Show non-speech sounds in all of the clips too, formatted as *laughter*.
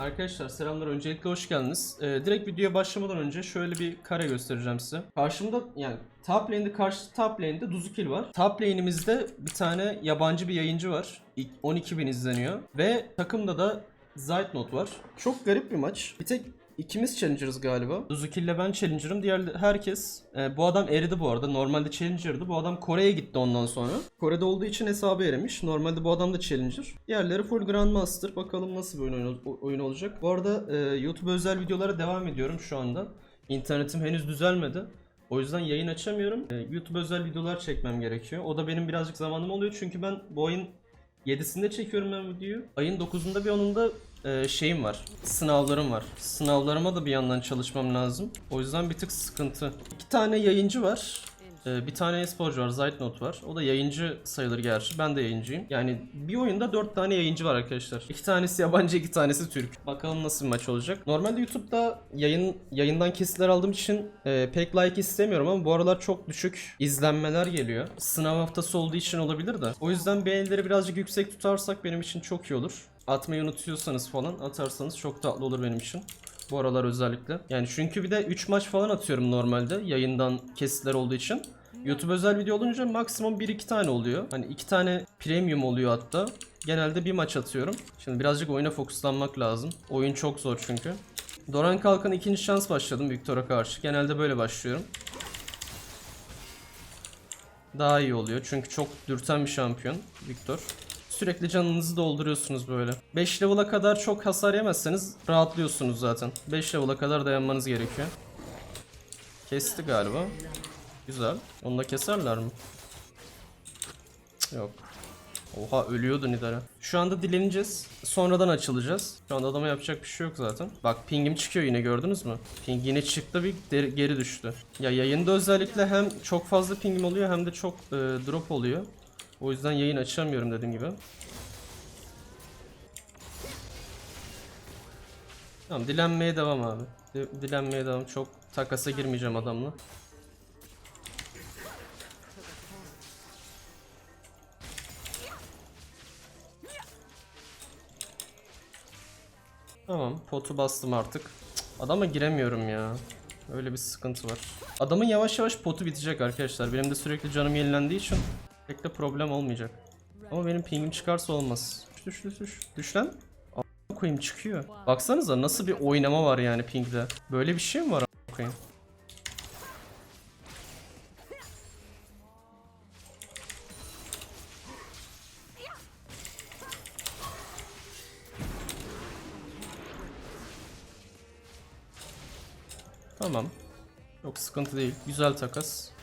Arkadaşlar selamlar öncelikle hoş geldiniz. Ee, direkt videoya başlamadan önce şöyle bir kare göstereceğim size. Karşımda yani top lane'de karşı top lane'de Duzukil var. Top lane'imizde bir tane yabancı bir yayıncı var. İlk 12.000 izleniyor. Ve takımda da Zaytnot var. Çok garip bir maç. Bir tek ikimiz challenger'ız galiba. Duzukil ile ben challenger'ım. Diğer herkes e, bu adam eridi bu arada. Normalde challenger'dı. Bu adam Kore'ye gitti ondan sonra. Kore'de olduğu için hesabı erimiş. Normalde bu adam da challenger. Diğerleri full grandmaster. Bakalım nasıl bir oyun, oyun olacak. Bu arada e, YouTube özel videolara devam ediyorum şu anda. İnternetim henüz düzelmedi. O yüzden yayın açamıyorum. E, YouTube özel videolar çekmem gerekiyor. O da benim birazcık zamanım oluyor çünkü ben bu ayın 7'sinde çekiyorum ben videoyu. Ayın 9'unda bir onun da e, şeyim var. Sınavlarım var. Sınavlarıma da bir yandan çalışmam lazım. O yüzden bir tık sıkıntı. İki tane yayıncı var. E, bir tane esporcu var. Zaytnot var. O da yayıncı sayılır gerçi. Ben de yayıncıyım. Yani bir oyunda 4 tane yayıncı var arkadaşlar. İki tanesi yabancı, iki tanesi Türk. Bakalım nasıl bir maç olacak. Normalde YouTube'da yayın yayından kesitler aldığım için e, pek like istemiyorum ama bu aralar çok düşük izlenmeler geliyor. Sınav haftası olduğu için olabilir de. O yüzden beğenileri birazcık yüksek tutarsak benim için çok iyi olur. Atmayı unutuyorsanız falan atarsanız çok tatlı olur benim için. Bu aralar özellikle. Yani çünkü bir de 3 maç falan atıyorum normalde yayından kesitler olduğu için. YouTube özel video olunca maksimum 1-2 tane oluyor. Hani 2 tane premium oluyor hatta. Genelde bir maç atıyorum. Şimdi birazcık oyuna fokuslanmak lazım. Oyun çok zor çünkü. Doran Kalkan ikinci şans başladım Victor'a karşı. Genelde böyle başlıyorum. Daha iyi oluyor çünkü çok dürten bir şampiyon Victor. Sürekli canınızı dolduruyorsunuz böyle. 5 level'a kadar çok hasar yemezseniz rahatlıyorsunuz zaten. 5 level'a kadar dayanmanız gerekiyor. Kesti galiba. Güzel. Onu da keserler mi? Yok. Oha ölüyordu Nidara. Şu anda dileneceğiz. Sonradan açılacağız. Şu anda adama yapacak bir şey yok zaten. Bak pingim çıkıyor yine gördünüz mü? Ping yine çıktı bir geri düştü. Ya yayında özellikle hem çok fazla pingim oluyor hem de çok e, drop oluyor. O yüzden yayın açamıyorum dediğim gibi. Tamam dilenmeye devam abi. Di- Dilenmeye devam. Çok takasa girmeyeceğim adamla. Tamam potu bastım artık. Adama giremiyorum ya. Öyle bir sıkıntı var. Adamın yavaş yavaş potu bitecek arkadaşlar. Benim de sürekli canım yenilendiği için pek de problem olmayacak. Ama benim pingim çıkarsa olmaz. Düş düş düş. Düş lan. Koyayım çıkıyor. Baksanıza nasıl bir oynama var yani pingde. Böyle bir şey mi var koyayım? Tamam. Yok sıkıntı değil. Güzel takas.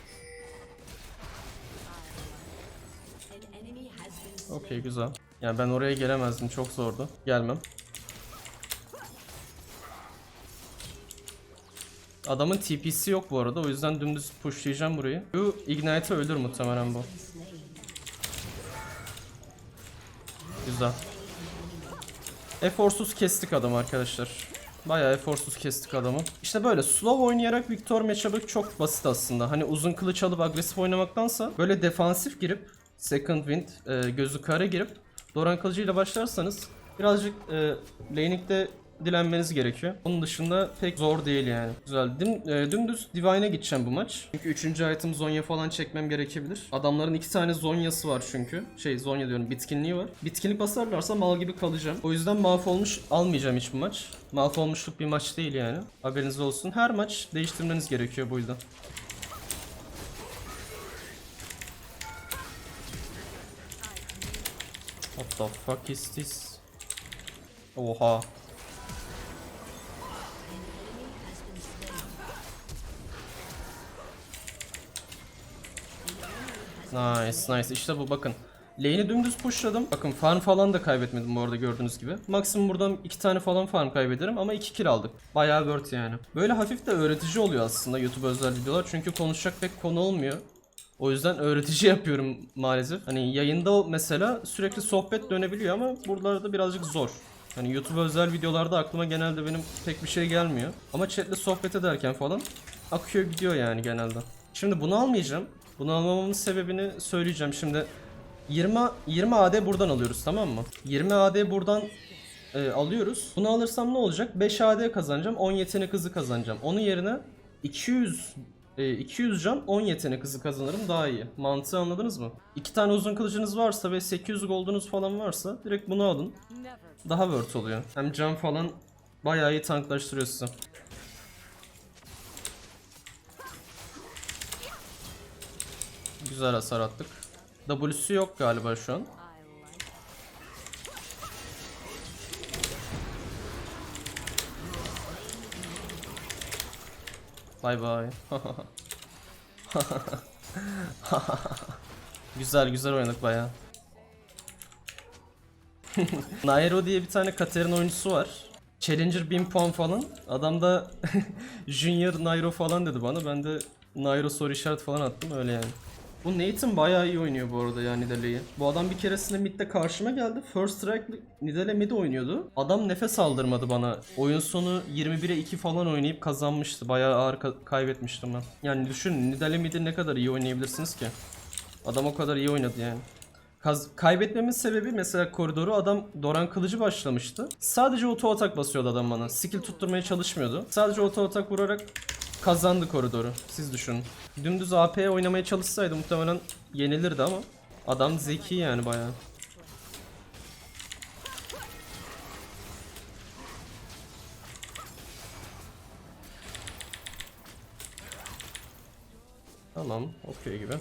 Okey güzel. Yani ben oraya gelemezdim. Çok zordu. Gelmem. Adamın TP'si yok bu arada. O yüzden dümdüz pushlayacağım burayı. Bu Ignite'ı ölür muhtemelen bu. Güzel. Eforsuz kestik adamı arkadaşlar. Bayağı eforsuz kestik adamı. İşte böyle slow oynayarak Victor matchup'ı çok basit aslında. Hani uzun kılıç alıp agresif oynamaktansa böyle defansif girip second wind e, gözü kara girip Doran kılıcıyla başlarsanız birazcık e, laning'de dilenmeniz gerekiyor. Onun dışında pek zor değil yani. Güzel. Dim, e, dümdüz Divine'e gideceğim bu maç. Çünkü 3. item Zonya falan çekmem gerekebilir. Adamların iki tane Zonya'sı var çünkü. Şey Zonya diyorum bitkinliği var. Bitkinlik basarlarsa mal gibi kalacağım. O yüzden mahvolmuş almayacağım hiç bu maç. Mahvolmuşluk bir maç değil yani. Haberiniz olsun. Her maç değiştirmeniz gerekiyor bu yüzden. What the fuck is this? Oha. Nice nice işte bu bakın. Lane'i dümdüz pushladım. Bakın farm falan da kaybetmedim bu arada gördüğünüz gibi. Maksimum buradan iki tane falan farm kaybederim ama iki kill aldık. Bayağı worth yani. Böyle hafif de öğretici oluyor aslında YouTube özel videolar. Çünkü konuşacak pek konu olmuyor. O yüzden öğretici *laughs* yapıyorum maalesef. Hani yayında mesela sürekli sohbet dönebiliyor ama buralarda birazcık zor. Hani YouTube özel videolarda aklıma genelde benim pek bir şey gelmiyor. Ama chatle sohbet ederken falan akıyor gidiyor yani genelde. Şimdi bunu almayacağım. Bunu almamamın sebebini söyleyeceğim. Şimdi 20 20 AD buradan alıyoruz tamam mı? 20 AD buradan e, alıyoruz. Bunu alırsam ne olacak? 5 AD kazanacağım, 10 yetenek hızı kazanacağım. Onun yerine 200 e, 200 can 10 yetenek hızı kazanırım daha iyi. Mantığı anladınız mı? 2 tane uzun kılıcınız varsa ve 800 gold'unuz falan varsa direkt bunu alın. Daha worth oluyor. Hem can falan bayağı iyi tanklaştırıyor sizi. Güzel hasar attık. W'su yok galiba şu an. Bay bay. *laughs* güzel güzel oynadık bayağı. *laughs* Nairo diye bir tane Katerin oyuncusu var. Challenger 1000 puan falan. Adam da *laughs* Junior Nairo falan dedi bana. Ben de Nairo soru işaret falan attım öyle yani. Bu Nathan bayağı iyi oynuyor bu arada ya Nidalee'yi. Bu adam bir keresinde midde karşıma geldi. First strike Nidale mid oynuyordu. Adam nefes aldırmadı bana. Oyun sonu 21'e 2 falan oynayıp kazanmıştı. Bayağı ağır ka- kaybetmiştim ben. Yani düşünün Nidale mid'i ne kadar iyi oynayabilirsiniz ki? Adam o kadar iyi oynadı yani. Kaz- kaybetmemin sebebi mesela koridoru adam Doran kılıcı başlamıştı. Sadece auto atak basıyordu adam bana. Skill tutturmaya çalışmıyordu. Sadece auto atak vurarak kazandı koridoru. Siz düşünün. Dümdüz AP oynamaya çalışsaydı muhtemelen yenilirdi ama adam zeki yani bayağı. Tamam, okey gibi.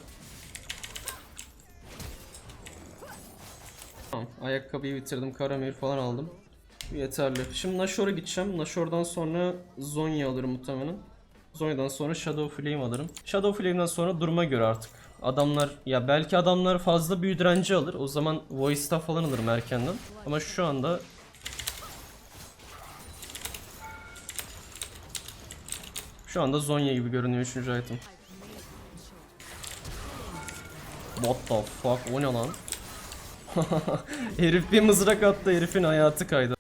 Tamam, ayakkabıyı bitirdim, karamir falan aldım. Yeterli. Şimdi Nashor'a gideceğim. Nashor'dan sonra Zonya alırım muhtemelen. Zonya'dan sonra Shadow Flame alırım. Shadow Flame'den sonra duruma göre artık. Adamlar ya belki adamlar fazla büyü direnci alır. O zaman Voice Staff falan alırım erkenden. Ama şu anda Şu anda Zonya gibi görünüyor 3. item. What the fuck? O ne lan? *laughs* Herif bir mızrak attı herifin hayatı kaydı.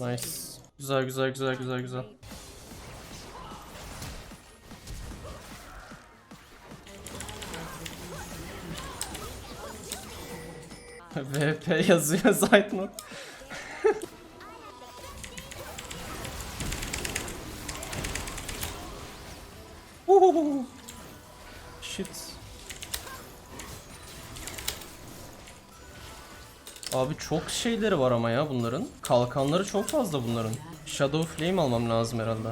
Nice. Güzel güzel güzel güzel güzel. *laughs* VP yazıyor *laughs* Zaytnot. *laughs* Uhuhu. Abi çok şeyleri var ama ya bunların. Kalkanları çok fazla bunların. Shadow Flame almam lazım herhalde.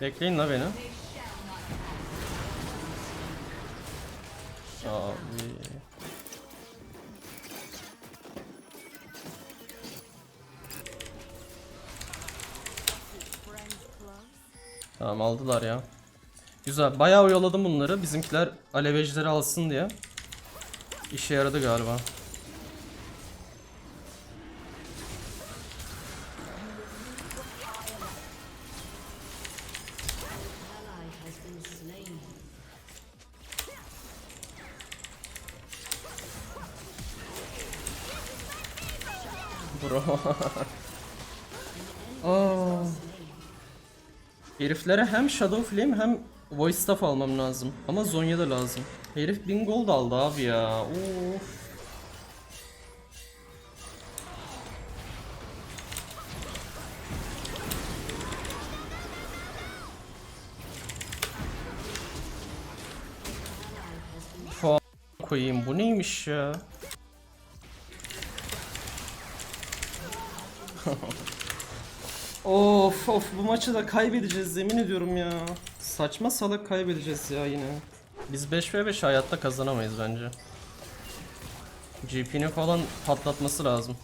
Bekleyin la beni. Abi. Tamam aldılar ya. Güzel. Bayağı oyaladım bunları. Bizimkiler alevecileri alsın diye. İşe yaradı galiba. *laughs* Aa. Heriflere hem Shadow Flame hem Voice Staff almam lazım. Ama Zonya da lazım. Herif 1000 gold aldı abi ya. Of. Koyayım bu neymiş ya? Of of bu maçı da kaybedeceğiz yemin ediyorum ya. Saçma salak kaybedeceğiz ya yine. Biz 5v5 hayatta kazanamayız bence. GP'nin falan patlatması lazım.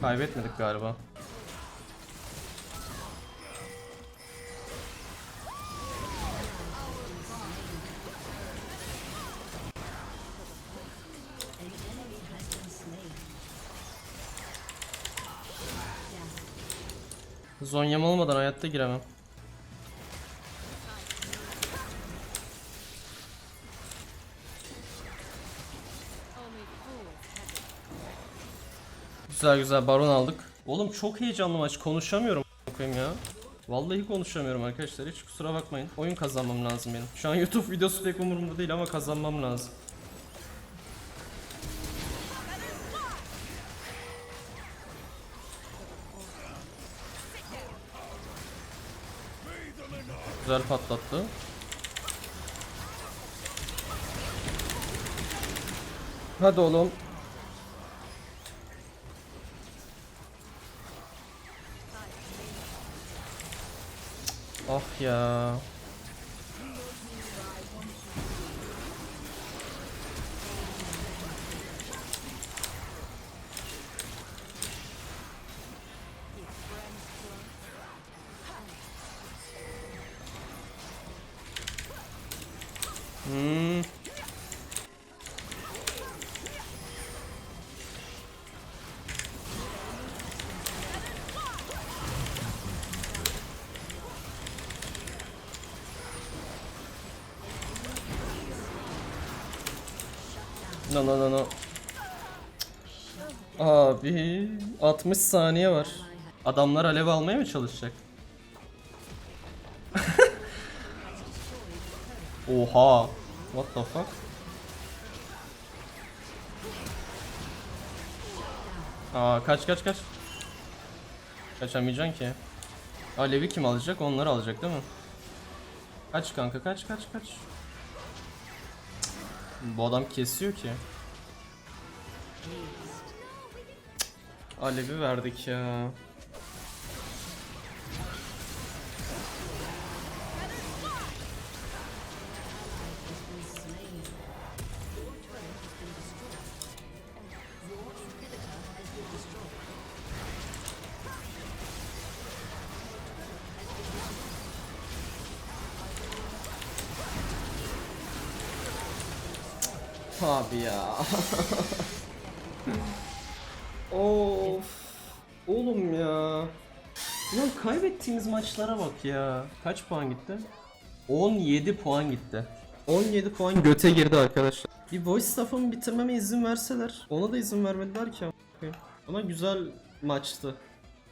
Kaybetmedik galiba. Zonyam olmadan hayatta giremem. Güzel güzel baron aldık. Oğlum çok heyecanlı maç konuşamıyorum koyayım ya. Vallahi konuşamıyorum arkadaşlar hiç kusura bakmayın. Oyun kazanmam lazım benim. Şu an YouTube videosu pek umurumda değil ama kazanmam lazım. Güzel patlattı. Hadi oğlum. Ah ya. Hmm. No. Abi 60 saniye var. Adamlar alev almaya mı çalışacak? *laughs* Oha. What the fuck? Aa kaç kaç kaç. Kaçamayacaksın ki. Alevi kim alacak? Onları alacak değil mi? Kaç kanka kaç kaç kaç. Bu adam kesiyor ki. Alevi verdik ya. Abi ya. *laughs* of. Oğlum ya. Lan kaybettiğimiz maçlara bak ya. Kaç puan gitti? 17 puan gitti. 17 puan göte girdi arkadaşlar. Bir voice staff'ımı bitirmeme izin verseler. Ona da izin vermediler ki. Ama güzel maçtı.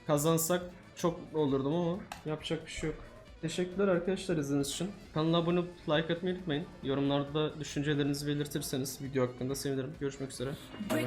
Kazansak çok olurdum ama yapacak bir şey yok. Teşekkürler arkadaşlar izlediğiniz için. Kanala abone olup like atmayı unutmayın. Yorumlarda düşüncelerinizi belirtirseniz video hakkında sevinirim. Görüşmek üzere. Bye.